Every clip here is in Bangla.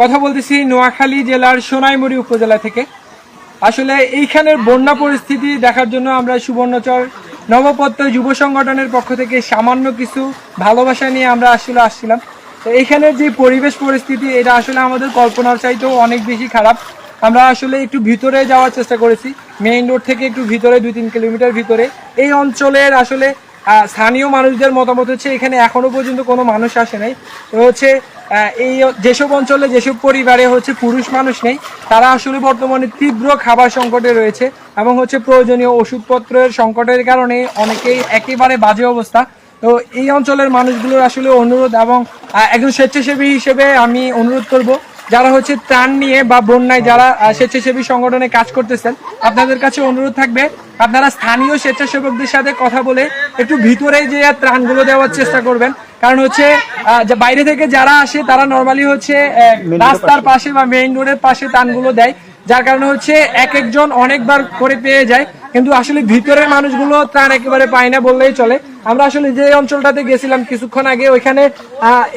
কথা বলতেছি নোয়াখালী জেলার সোনাইমুড়ি উপজেলা থেকে। আসলে এইখানের বন্যা পরিস্থিতি দেখার জন্য আমরা সুবর্ণচর নবপত্র যুব সংগঠনের পক্ষ থেকে সামান্য কিছু ভালোবাসা নিয়ে আমরা আসলে আসছিলাম। তো এইখানের যে পরিবেশ পরিস্থিতি, এটা আসলে আমাদের কল্পনার চাইতেও অনেক বেশি খারাপ। আমরা আসলে একটু ভিতরে যাওয়ার চেষ্টা করেছি, মেইন রোড থেকে একটু ভিতরে, দুই তিন কিলোমিটার ভিতরে। এই অঞ্চলের আসলে স্থানীয় মানুষদের মতামত হচ্ছে এখানে এখনও পর্যন্ত কোনো মানুষ আসে নাই। তো হচ্ছে এই যেসব অঞ্চলে যেসব পরিবারে হচ্ছে পুরুষ মানুষ নেই, তারা আসলে বর্তমানে তীব্র খাবার সংকটে রয়েছে এবং হচ্ছে প্রয়োজনীয় ওষুধপত্রের সংকটের কারণে অনেকেই একেবারে বাজে অবস্থা। তো এই অঞ্চলের মানুষগুলোর আসলে অনুরোধ এবং একজন স্বেচ্ছাসেবী হিসেবে আমি অনুরোধ করব যারা হচ্ছে ত্রাণ নিয়ে বা বন্যায় যারা স্বেচ্ছাসেবী সংগঠনে কাজ করতেছেন আপনাদের কাছে অনুরোধ থাকবে আপনারা স্থানীয় স্বেচ্ছাসেবকদের সাথে কথা বলে একটু ভিতরে যে ত্রাণগুলো দেওয়ার চেষ্টা করবেন। কারণ হচ্ছে বাইরে থেকে যারা আসে তারা নর্মালি হচ্ছে রাস্তার পাশে। বা মেইন রোডের পাশে ত্রাণগুলো দেয়। যার কারণে হচ্ছে এক একজন অনেকবার করে পেয়ে যায়। কিন্তু আসলে ভিতরের মানুষগুলো ত্রাণ একেবারে পায় না বললেই চলে। আমরা আসলে যে অঞ্চলটাতে গেছিলাম কিছুক্ষণ আগে, ওইখানে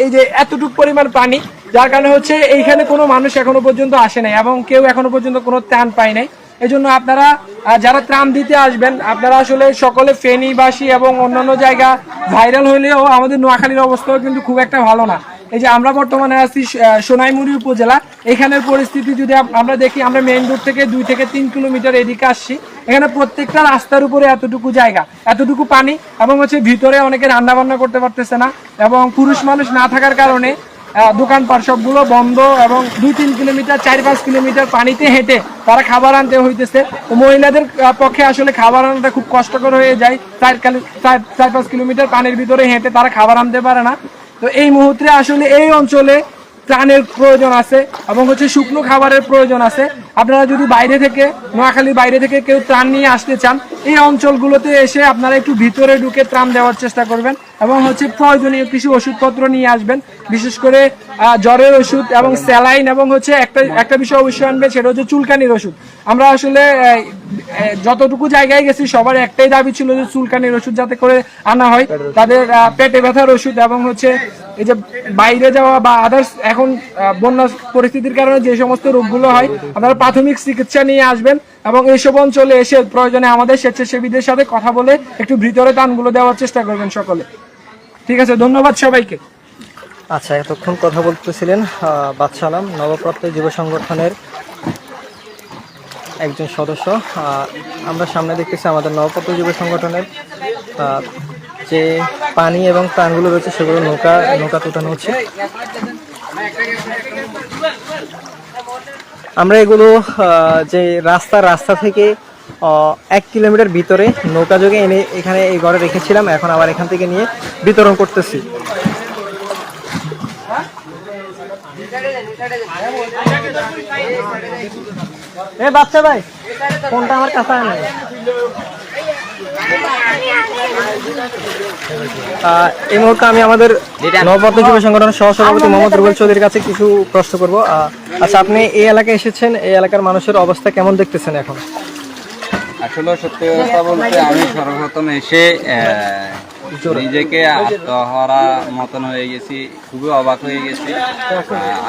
এই যে এতটুকু পরিমাণ পানি, যার কারণে হচ্ছে এইখানে কোনো মানুষ এখনও পর্যন্ত আসে নাই এবং কেউ এখনও পর্যন্ত কোনো ত্রাণ পায় নাই। এই জন্য আপনারা যারা ত্রাণ দিতে আসবেন, আপনারা আসলে সকলে ফেনীবাসী এবং অন্যান্য জায়গা ভাইরাল হলেও আমাদের নোয়াখালীর অবস্থাও কিন্তু খুব একটা ভালো না। এই যে আমরা বর্তমানে আছি সোনাইমুড়ি উপজেলা। এখানের পরিস্থিতি যদি আমরা দেখি, আমরা মেইন রোড থেকে দুই থেকে তিন কিলোমিটার এদিকে আসছি। এখানে প্রত্যেকটা রাস্তার উপরে এতটুকু জায়গা, এতটুকু পানি এবং হচ্ছে ভিতরে অনেকে রান্না বান্না করতে পারতেছে না এবং পুরুষ মানুষ না থাকার কারণে দোকানপাট সবগুলো বন্ধ এবং দুই তিন কিলোমিটার, চার পাঁচ কিলোমিটার পানিতে হেঁটে তারা খাবার আনতে হইতেছে। মহিলাদের পক্ষে আসলে খাবার আনাটা খুব কষ্টকর হয়ে যায়। চার চার পাঁচ কিলোমিটার পানির ভিতরে হেঁটে তারা খাবার আনতে পারে না। তো এই মুহূর্তে আসলে এই অঞ্চলে ত্রাণের প্রয়োজন আছে এবং হচ্ছে শুকনো খাবারের প্রয়োজন আছে। আপনারা যদি বাইরে থেকে নোয়াখালী বাইরে থেকে কেউ ত্রাণ নিয়ে আসতে চান, এই অঞ্চলগুলোতে এসে আপনারা একটু ভিতরে ঢুকে ত্রাণ দেওয়ার চেষ্টা করবেন এবং হচ্ছে প্রয়োজনীয় কিছু ওষুধপত্র নিয়ে আসবেন। বিশেষ করে জ্বরের ওষুধ এবং স্যালাইন এবং হচ্ছে একটা একটা বিষয় অবশ্যই আনবে, সেটা হচ্ছে চুলকানির ওষুধ। আমরা আসলে যতটুকু জায়গায় গেছি, সবার একটাই দাবি ছিল যে চুলকানির ওষুধ যাতে করে আনা হয়। তাদের পেটে ব্যথার ওষুধ এবং হচ্ছে এই যে বাইরে যাওয়া বা আদার্স এখন বন্যা পরিস্থিতির কারণে যে সমস্ত রোগগুলো হয়, আপনারা প্রাথমিক চিকিৎসা নিয়ে আসবেন এবং এইসব অঞ্চলে এসে প্রয়োজনে আমাদের স্বেচ্ছাসেবীদের সাথে কথা বলে একটু ভিতরে দানগুলো দেওয়ার চেষ্টা করবেন সকলে। ঠিক আছে, ধন্যবাদ সবাইকে। আচ্ছা এতক্ষণ কথা বলতেছিলেন আহ, বাদশা আলম নবপ্রাপ্ত যুব সংগঠনের একজন সদস্য। আমরা সামনে দেখতেছি আমাদের নবপ্রাপ্ত যুব সংগঠনের যে পানি এবং প্রাণগুলো রয়েছে সেগুলো নৌকা নৌকা তুটানো হচ্ছে। আমরা এগুলো যে রাস্তা রাস্তা থেকে এক কিলোমিটার ভিতরে নৌকা যোগে এনে এখানে এই ঘরে রেখেছিলাম এখন আবার এখান থেকে নিয়ে বিতরণ করতেছি। এ বাচ্চা ভাই কোনটা আমার কাছে আনে। এই মুহূর্তে আমি আমাদের নবপত্র যুব সংগঠনের সহসভাপতি মোহাম্মদ রুবেল চৌধুরীর কাছে কিছু প্রশ্ন করব। আচ্ছা আপনি এই এলাকায় এসেছেন এই এলাকার মানুষের অবস্থা কেমন দেখতেছেন এখন? আসলে সত্যি কথা বলতে আমি সর্বপ্রথম এসে নিজেকে আত্মহারা মতন হয়ে গেছি খুবই অবাক হয়ে গেছি।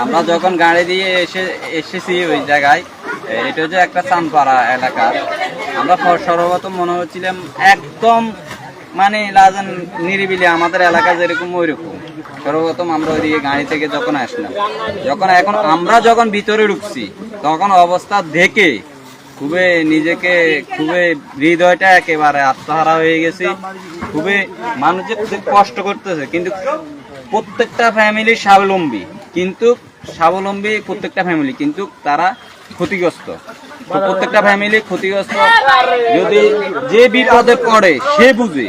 আমরা যখন গাড়ি দিয়ে এসে এসেছি ওই জায়গায় এটা হচ্ছে একটা চানপাড়া এলাকা। আমরা সর্বপ্রথম মনে হচ্ছিলাম একদম মানে লাজান নিরিবিলি আমাদের এলাকা যেরকম ওই রকম সর্বপ্রথম আমরা ওইদিকে গাড়ি থেকে যখন আসলাম যখন এখন আমরা যখন ভিতরে ঢুকছি তখন অবস্থা দেখে খুবই নিজেকে খুবই হৃদয়টা একেবারে আত্মহারা হয়ে গেছি। খুবই মানুষ খুব কষ্ট করতেছে। কিন্তু প্রত্যেকটা ফ্যামিলি স্বাবলম্বী। কিন্তু স্বাবলম্বী প্রত্যেকটা ফ্যামিলি কিন্তু তারা ক্ষতিগ্রস্ত। প্রত্যেকটা ফ্যামিলি ক্ষতিগ্রস্ত। যদি যে বিপদে পড়ে, সে বুঝে।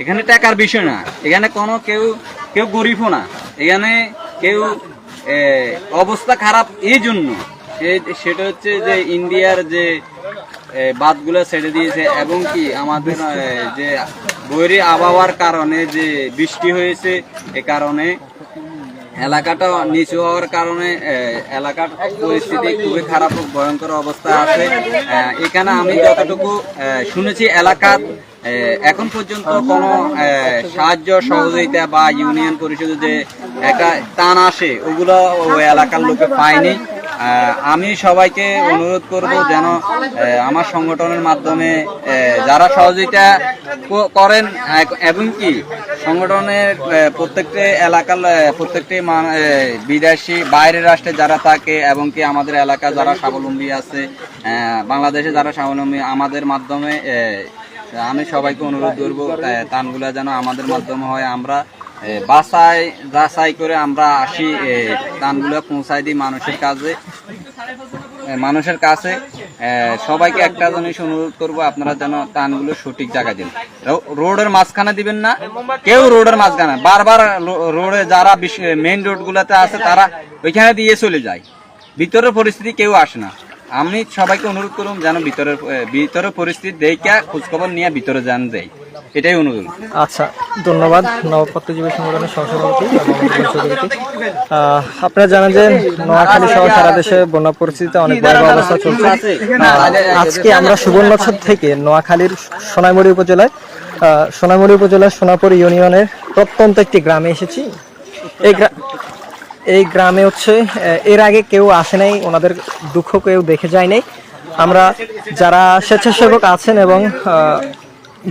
এখানে টাকার বিষয় না। এখানে কোনো কেউ কেউ গরিবও না। এখানে কেউ অবস্থা খারাপ এই জন্য। সেটা হচ্ছে যে ইন্ডিয়ার যে এ, বাঁধগুলো ছেড়ে দিয়েছে এবং কি আমাদের যে বৈরী আবহাওয়ার কারণে যে বৃষ্টি হয়েছে এ কারণে এলাকাটা নিচু হওয়ার কারণে এলাকার পরিস্থিতি খুবই খারাপ ভয়ঙ্কর অবস্থা আছে। এখানে আমি যতটুকু শুনেছি এলাকার এখন পর্যন্ত কোনো সাহায্য সহযোগিতা বা ইউনিয়ন পরিষদে যে একটা টান আসে ওগুলো ওই এলাকার লোকে পায়নি। আমি সবাইকে অনুরোধ করব যেন আমার সংগঠনের মাধ্যমে যারা সহযোগিতা করেন এবং কি, সংগঠনের প্রত্যেকটি এলাকার প্রত্যেকটি বিদেশি, বাইরের রাষ্ট্রে যারা থাকে, এবং কি আমাদের এলাকা যারা স্বাবলম্বী আছে বাংলাদেশে যারা স্বাবলম্বী, আমাদের মাধ্যমে আমি সবাইকে অনুরোধ করব তানগুলা যেন আমাদের মাধ্যমে হয়। আমরা এ, বাসাই যাচাই করে আমরা আসি এ, তানগুলো পৌঁছাই দিই মানুষের এ, মানুষের কাছে সবাইকে একটা জিনিস অনুরোধ করব আপনারা যেন তানগুলো সঠিক জায়গায় দিন। রোডের মাঝখানে দিবেন না কেউ রোডের মাঝখানে বারবার রোডে যারা মেইন রোড গুলাতে আছে তারা ওইখানে দিয়ে চলে যায়। ভিতরের পরিস্থিতি কেউ আসে না। আমি সবাইকে অনুরোধ করুন যেন ভিতরের ভিতরের পরিস্থিতি দেখা খোঁজখবর নিয়ে ভিতরে যান যাই। এটাই অনুরোধ। আচ্ছা ধন্যবাদ নবপত্রজীবী সংগঠনের সহসভাপতি আপনারা জানেন যে নোয়াখালী সহ সারা দেশে বন্যা পরিস্থিতিতে অনেক ভয়াবহ অবস্থা চলছে। আজকে আমরা সুবর্ণচর থেকে নোয়াখালীর সোনাইমুড়ি উপজেলায় সোনাইমুড়ি উপজেলার সোনাপুর ইউনিয়নের প্রত্যন্ত একটি গ্রামে এসেছি। এই এই গ্রামে হচ্ছে এর আগে কেউ আসে নাই, ওনাদের দুঃখ কেউ দেখে যায় নাই। আমরা যারা স্বেচ্ছাসেবক আছেন এবং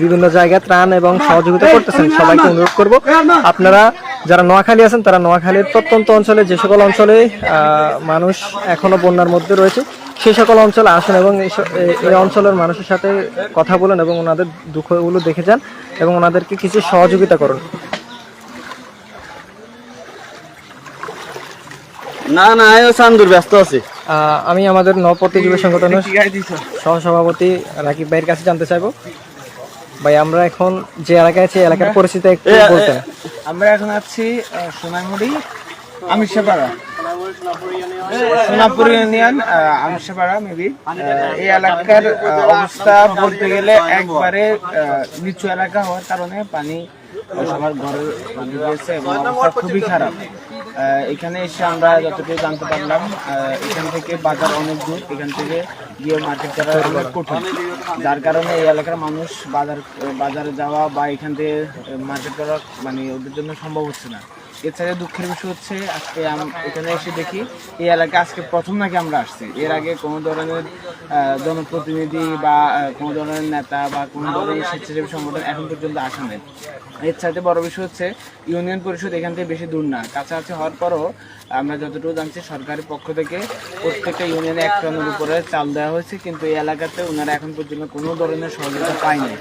বিভিন্ন জায়গায় ত্রাণ এবং সহযোগিতা করতেছেন সবাইকে অনুরোধ করব। আপনারা যারা নোয়াখালী আছেন তারা নোয়াখালীর প্রত্যন্ত অঞ্চলে যে সকল অঞ্চলে মানুষ এখনও বন্যার মধ্যে রয়েছে সেই সকল অঞ্চলে আসুন এবং এই অঞ্চলের মানুষের সাথে কথা বলুন এবং ওনাদের দুঃখগুলো দেখে যান এবং ওনাদেরকে কিছু সহযোগিতা করুন। না না আয়ো চান্দুর ব্যস্ত আছে। আমি আমাদের নবপতি যুব সংগঠনের সহসভাপতি রাকিব ভাইয়ের কাছে জানতে চাইব। ভাই আমরা এখন যে এলাকায় আছি এলাকার পরিস্থিতি একটু বলতেন। আমরা এখন আছি আহ, সোনাইমুড়ি আমিরশাপাড়া। সোনাপুর ইউনিয়ন আহ, আমিরশাপাড়া মেবি এই এলাকার অবস্থা বলতে গেলে একবারে নিচু এলাকা হওয়ার কারণে পানি সবার ঘরের পানি রয়েছে এবং অবস্থা খুবই খারাপ। এখানে এসে আমরা যতটুকু জানতে পারলাম এখান থেকে বাজার অনেক দূর এখান থেকে গিয়ে মার্কেট করা অনেক কঠিন। যার কারণে এই এলাকার মানুষ বাজার বাজারে যাওয়া বা এখান থেকে মার্কেট করা মানে ওদের জন্য সম্ভব হচ্ছে না। এছাড়া দুঃখের বিষয় হচ্ছে আজকে এখানে এসে দেখি এই এলাকায় আজকে প্রথম নাকি আমরা আসছি। এর আগে কোনো ধরনের জনপ্রতিনিধি বা কোনো ধরনের নেতা বা কোনো ধরনের স্বেচ্ছাসেবী সংগঠন এখন পর্যন্ত আসা নেই। এর সাথে বড় বিষয় হচ্ছে ইউনিয়ন পরিষদ এখান থেকে বেশি দূর না। কাছাকাছি হওয়ার পরও আমরা যতটুকু জানছি সরকারের পক্ষ থেকে প্রত্যেকটা ইউনিয়নে এক টনের উপরে চাল দেওয়া হয়েছে, কিন্তু এই এলাকাতে ওনারা এখন পর্যন্ত কোনো ধরনের সহযোগিতা পায়নি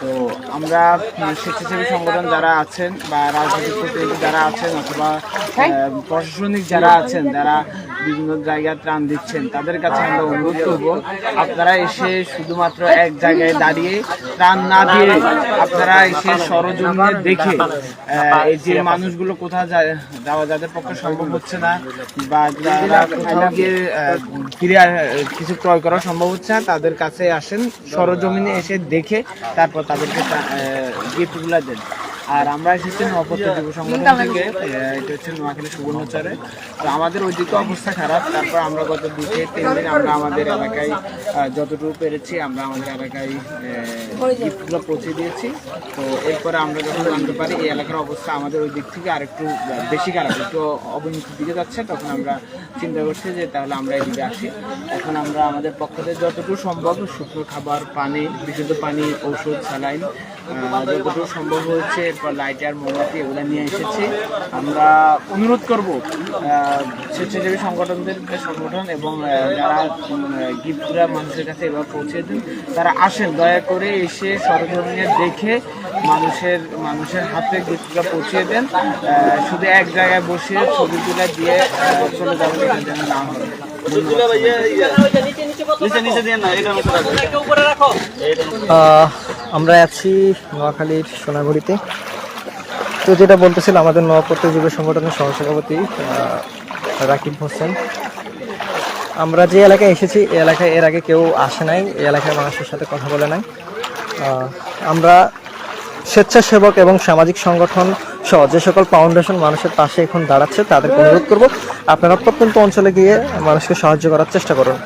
তো আমরা স্বেচ্ছাসেবী সংগঠন যারা আছেন বা রাজনৈতিক প্রতিনিধি যারা আছেন অথবা প্রশাসনিক যারা আছেন, যারা বিভিন্ন জায়গায় ত্রাণ দিচ্ছেন, তাদের কাছে আমরা অনুরোধ করব, আপনারা এসে শুধুমাত্র এক জায়গায় দাঁড়িয়ে ত্রাণ না দিয়ে আপনারা এসে সরজমিনে দেখে এই যে মানুষগুলো কোথাও যাওয়া যাদের পক্ষে সম্ভব হচ্ছে না বা যারা কোথাও গিয়ে কিছু ক্রয় করা সম্ভব হচ্ছে না, তাদের কাছে আসেন, সরজমিনে এসে দেখে তারপর তাদেরকে গিফটগুলো দেন। আর আমরা এসেছি নবপত্র যুব সংগঠন থেকে। এটা হচ্ছে নোয়াখালী সুবর্ণচরে। তো আমাদের ওই ওইদিকে অবস্থা খারাপ। তারপর আমরা গত দু থেকে তিন দিন আমরা আমাদের এলাকায় যতটুকু পেরেছি আমরা আমাদের এলাকায় গিফটগুলো পৌঁছে দিয়েছি। তো এরপরে আমরা যখন জানতে পারি এই এলাকার অবস্থা আমাদের ওই দিক থেকে আরেকটু বেশি খারাপ একটু অবনতির দিকে যাচ্ছে তখন আমরা চিন্তা করছি যে তাহলে আমরা এদিকে আসি। এখন আমরা আমাদের পক্ষ থেকে যতটুকু সম্ভব শুকনো খাবার পানি বিশুদ্ধ পানি ঔষধ স্যালাইন যতটুকু সম্ভব হয়েছে এরপর লাইটার মোমবাতি এগুলো নিয়ে এসেছি আমরা অনুরোধ করব স্বেচ্ছাসেবী সংগঠনদের সংগঠন এবং যারা গিফটগুলা মানুষের কাছে এবার পৌঁছে দিন তারা আসেন দয়া করে এসে সরজমিনে দেখে মানুষের মানুষের হাতে গিফটগুলো পৌঁছে দেন শুধু এক জায়গায় বসে ছবি তুলে দিয়ে চলে যাবেন যেন না হয় নিচে নিচে দিয়ে না এটা রাখো আমরা আছি নোয়াখালীর সোনাগুড়িতে। তো যেটা বলতেছিল, আমাদের নবপত্র যুব সংগঠনের সহসভাপতি রাকিব হোসেন। আমরা যে এলাকায় এসেছি এই এলাকায় এর আগে কেউ আসে নাই এই এলাকার মানুষের সাথে কথা বলে নাই। আমরা স্বেচ্ছাসেবক এবং সামাজিক সংগঠন সহ যে সকল ফাউন্ডেশন মানুষের পাশে এখন দাঁড়াচ্ছে, তাদেরকে অনুরোধ করব, আপনারা প্রত্যন্ত অঞ্চলে গিয়ে মানুষকে সাহায্য করার চেষ্টা করুন।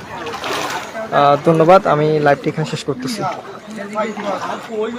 ধন্যবাদ, আমি লাইভটি এখানে শেষ করতেছি। Yang.